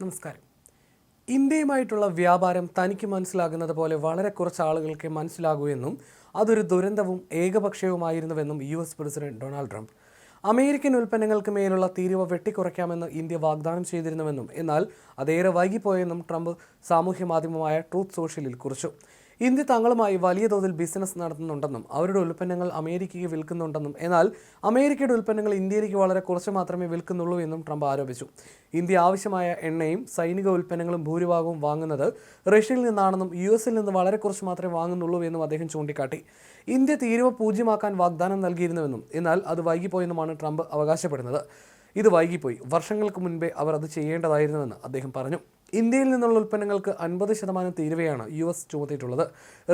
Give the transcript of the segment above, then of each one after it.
നമസ്കാരം. ഇന്ത്യയുമായിട്ടുള്ള വ്യാപാരം തനിക്ക് മനസ്സിലാകുന്നത് പോലെ വളരെ കുറച്ച് ആളുകൾക്ക് മനസ്സിലാകൂ എന്നും അതൊരു ദുരന്തവും ഏകപക്ഷീയവുമായിരുന്നുവെന്നും U S president Donald Trump. American ഉൽപ്പന്നങ്ങൾക്ക് മേലുള്ള തീരുവ വെട്ടിക്കുറയ്ക്കാമെന്ന് ഇന്ത്യ വാഗ്ദാനം ചെയ്തിരുന്നുവെന്നും എന്നാൽ അതേറെ വൈകിപ്പോയെന്നും ട്രംപ് സാമൂഹ്യ മാധ്യമമായ ട്രൂത്ത് സോഷ്യലിൽ കുറിച്ചു. ഇന്ത്യ തങ്ങളുമായി വലിയ തോതിൽ ബിസിനസ് നടത്തുന്നുണ്ടെന്നും അവരുടെ ഉൽപ്പന്നങ്ങൾ അമേരിക്കയ്ക്ക് വിൽക്കുന്നുണ്ടെന്നും എന്നാൽ അമേരിക്കയുടെ ഉൽപ്പന്നങ്ങൾ ഇന്ത്യയിലേക്ക് വളരെ കുറച്ച് മാത്രമേ വിൽക്കുന്നുള്ളൂ എന്നും ട്രംപ് ആരോപിച്ചു. ഇന്ത്യ ആവശ്യമായ എണ്ണയും സൈനിക ഉൽപ്പന്നങ്ങളും ഭൂരിഭാഗവും വാങ്ങുന്നത് റഷ്യയിൽ നിന്നാണെന്നും യു എസിൽ നിന്ന് വളരെ കുറച്ച് മാത്രമേ വാങ്ങുന്നുള്ളൂ എന്നും അദ്ദേഹം ചൂണ്ടിക്കാട്ടി. ഇന്ത്യ തീരുവ പൂജ്യമാക്കാൻ വാഗ്ദാനം നൽകിയിരുന്നുവെന്നും എന്നാൽ അത് വൈകിപ്പോയെന്നുമാണ് ട്രംപ് അവകാശപ്പെടുന്നത്. ഇത് വൈകിപ്പോയി. വർഷങ്ങൾക്ക് മുൻപേ അവർ അത് ചെയ്യേണ്ടതായിരുന്നുവെന്ന് അദ്ദേഹം പറഞ്ഞു. ഇന്ത്യയിൽ നിന്നുള്ള ഉൽപ്പന്നങ്ങൾക്ക് അൻപത് ശതമാനം തീരുവയാണ് യു എസ് ചുമത്തിയിട്ടുള്ളത്.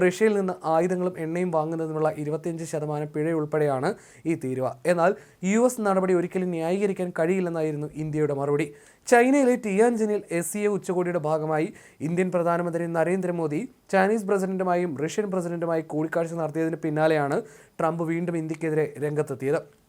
റഷ്യയിൽ നിന്ന് ആയുധങ്ങളും എണ്ണയും വാങ്ങുന്നതിനുള്ള ഇരുപത്തിയഞ്ച് ശതമാനം പിഴയുൾപ്പെടെയാണ് ഈ തീരുവ. എന്നാൽ യു എസ് നടപടി ഒരിക്കലും ന്യായീകരിക്കാൻ കഴിയില്ലെന്നായിരുന്നു ഇന്ത്യയുടെ മറുപടി. ചൈനയിലെ ടിയാൻജിനിൽ എസ് സി എ ഉച്ചകോടിയുടെ ഭാഗമായി ഇന്ത്യൻ പ്രധാനമന്ത്രി നരേന്ദ്രമോദി ചൈനീസ് പ്രസിഡന്റുമായും റഷ്യൻ പ്രസിഡന്റുമായും കൂടിക്കാഴ്ച നടത്തിയതിന് പിന്നാലെയാണ് ട്രംപ് വീണ്ടും ഇന്ത്യക്കെതിരെ രംഗത്തെത്തിയത്.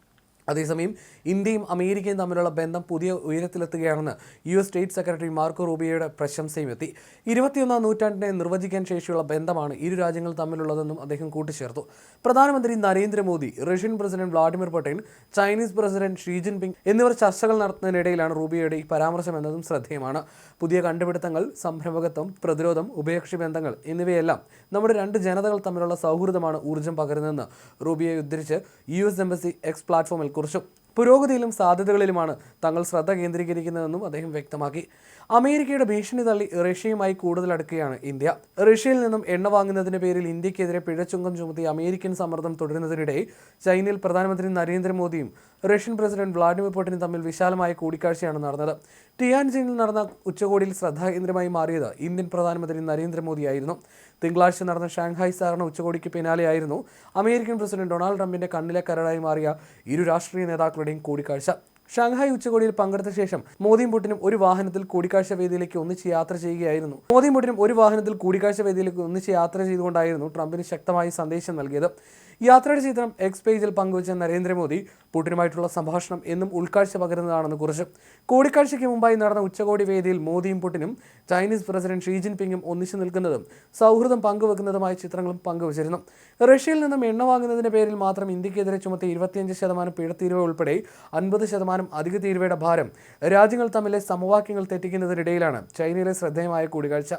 അതേസമയം ഇന്ത്യയും അമേരിക്കയും തമ്മിലുള്ള ബന്ധം പുതിയ ഉയരത്തിലെത്തുകയാണെന്ന് U S state secretary Marco റൂബിയോയുടെ പ്രശംസയും എത്തി ഇരുപത്തിയൊന്നാം നൂറ്റാണ്ടിനെ നിർവചിക്കാൻ ശേഷിയുള്ള ബന്ധമാണ് ഇരു രാജ്യങ്ങൾ തമ്മിലുള്ളതെന്നും അദ്ദേഹം കൂട്ടിച്ചേർത്തു. പ്രധാനമന്ത്രി നരേന്ദ്രമോദി റഷ്യൻ പ്രസിഡന്റ് വ്ളാഡിമിർ പട്ടേൽ ചൈനീസ് പ്രസിഡന്റ് ഷീ ജിൻപിങ് എന്നിവർ ചർച്ചകൾ നടത്തുന്നതിനിടയിലാണ് റൂബിയോയുടെ ഈ പരാമർശം എന്നതും ശ്രദ്ധേയമാണ്. പുതിയ കണ്ടുപിടുത്തങ്ങൾ സംരംഭകത്വം പ്രതിരോധം ഉഭയകക്ഷി ബന്ധങ്ങൾ എന്നിവയെല്ലാം നമ്മുടെ രണ്ട് ജനതകൾ തമ്മിലുള്ള സൗഹൃദമാണ് ഊർജം പകരുന്നതെന്ന് റൂബിയെ ഉദ്ധരിച്ച് യു എസ് എംബസി എക്സ് പ്ലാറ്റ്ഫോമിൽ കുറിച്ചു പുരോഗതിയിലും സാധ്യതകളിലുമാണ് തങ്ങൾ ശ്രദ്ധ കേന്ദ്രീകരിക്കുന്നതെന്നും അദ്ദേഹം വ്യക്തമാക്കി. അമേരിക്കയുടെ ഭീഷണി തള്ളി റഷ്യയുമായി കൂടുതൽ അടുക്കുകയാണ് ഇന്ത്യ. റഷ്യയിൽ നിന്നും എണ്ണ വാങ്ങുന്നതിന്റെ പേരിൽ ഇന്ത്യക്കെതിരെ പിഴച്ചുങ്കം ചുമത്തി അമേരിക്കൻ സമ്മർദ്ദം തുടരുന്നതിനിടെ ചൈനയിൽ പ്രധാനമന്ത്രി നരേന്ദ്രമോദിയും റഷ്യൻ പ്രസിഡന്റ് വ്ളാഡിമിർ പുടിനും തമ്മിൽ വിശാലമായ കൂടിക്കാഴ്ചയാണ് നടന്നത്. ടിയാൻജിനിൽ നടന്ന ഉച്ചകോടിയിൽ ശ്രദ്ധാകേന്ദ്രമായി മാറിയത് ഇന്ത്യൻ പ്രധാനമന്ത്രി നരേന്ദ്രമോദിയായിരുന്നു. തിങ്കളാഴ്ച നടന്ന ഷാങ്ഹായ് സഹകരണ ഉച്ചകോടിക്ക് പിന്നാലെയായിരുന്നു അമേരിക്കൻ പ്രസിഡന്റ് ഡൊണാൾഡ് ട്രംപിന്റെ കണ്ണിലെ കരടായി മാറിയ ഇരു രാഷ്ട്രീയ നേതാക്കളുടെയും കൂടിക്കാഴ്ച. ഷാങ്ഹായ് ഉച്ചകോടിയിൽ പങ്കെടുത്ത ശേഷം മോദിയും പുടിനും ഒരു വാഹനത്തിൽ കൂടിക്കാഴ്ച വേദിയിലേക്ക് ഒന്നിച്ച് യാത്ര ചെയ്യുകയായിരുന്നു. മോദിയും പുടിനും ഒരു വാഹനത്തിൽ കൂടിക്കാഴ്ച വേദിയിലേക്ക് ഒന്നിച്ച് യാത്ര ചെയ്തുകൊണ്ടായിരുന്നു ട്രംപിന് ശക്തമായി സന്ദേശം നൽകിയത്. യാത്രയുടെ ചിത്രം എക്സ് പേജിൽ പങ്കുവച്ച നരേന്ദ്രമോദി പുടിനുമായിട്ടുള്ള സംഭാഷണം എന്നും ഉൾക്കാഴ്ച പകരുന്നതാണെന്ന് കുറിച്ച്. കൂടിക്കാഴ്ചയ്ക്ക് മുമ്പായി നടന്ന ഉച്ചകോടി വേദിയിൽ മോദിയും പുടിനും ചൈനീസ് പ്രസിഡന്റ് ഷീ ജിൻപിങ്ങും ഒന്നിച്ചു നിൽക്കുന്നതും സൗഹൃദം പങ്കുവെക്കുന്നതുമായ ചിത്രങ്ങളും പങ്കുവച്ചിരുന്നു. റഷ്യയിൽ നിന്നും എണ്ണ വാങ്ങുന്നതിന്റെ പേരിൽ മാത്രം ഇന്ത്യക്കെതിരെ ചുമത്തിയ ഇരുപത്തിയഞ്ച് ശതമാനം പിഴത്തീരുവ ഉൾപ്പെടെ അൻപത് ശതമാനം അധിക തീരുവയുടെ ഭാരം രാജ്യങ്ങൾ തമ്മിലെ സമവാക്യങ്ങൾ തെറ്റിക്കുന്നതിനിടയിലാണ് ചൈനയിലെ ശ്രദ്ധേയമായ കൂടിക്കാഴ്ച.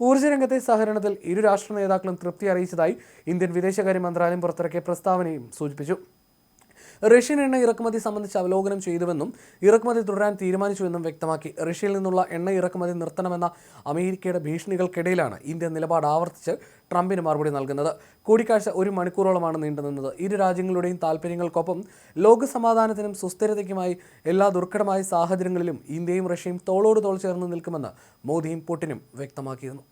ഊർജ രംഗത്തെ സഹകരണത്തിൽ ഇരു രാഷ്ട്ര നേതാക്കളും തൃപ്തി അറിയിച്ചതായി ഇന്ത്യൻ വിദേശകാര്യ മന്ത്രാലയം പുറത്തിറക്കിയ പ്രസ്താവനയും സൂചിപ്പിച്ചു. റഷ്യൻ എണ്ണ ഇറക്കുമതി സംബന്ധിച്ച് അവലോകനം ചെയ്തുവെന്നും ഇറക്കുമതി തുടരാൻ തീരുമാനിച്ചുവെന്നും വ്യക്തമാക്കി. റഷ്യയിൽ നിന്നുള്ള എണ്ണ ഇറക്കുമതി നിർത്തണമെന്ന അമേരിക്കയുടെ ഭീഷണികൾക്കിടയിലാണ് ഇന്ത്യ നിലപാട് ആവർത്തിച്ച് ട്രംപിന് മറുപടി നൽകുന്നത്. കൂടിക്കാഴ്ച ഒരു മണിക്കൂറോളമാണ് നീണ്ടുനിന്നത്. ഇരു രാജ്യങ്ങളുടെയും താൽപ്പര്യങ്ങൾക്കൊപ്പം ലോക സമാധാനത്തിനും സുസ്ഥിരതയ്ക്കുമായി എല്ലാ ദുർഘടമായ സാഹചര്യങ്ങളിലും ഇന്ത്യയും റഷ്യയും തോളോട് തോൾ ചേർന്ന് നിൽക്കുമെന്ന് മോദിയും പുടിനും വ്യക്തമാക്കിയിരുന്നു.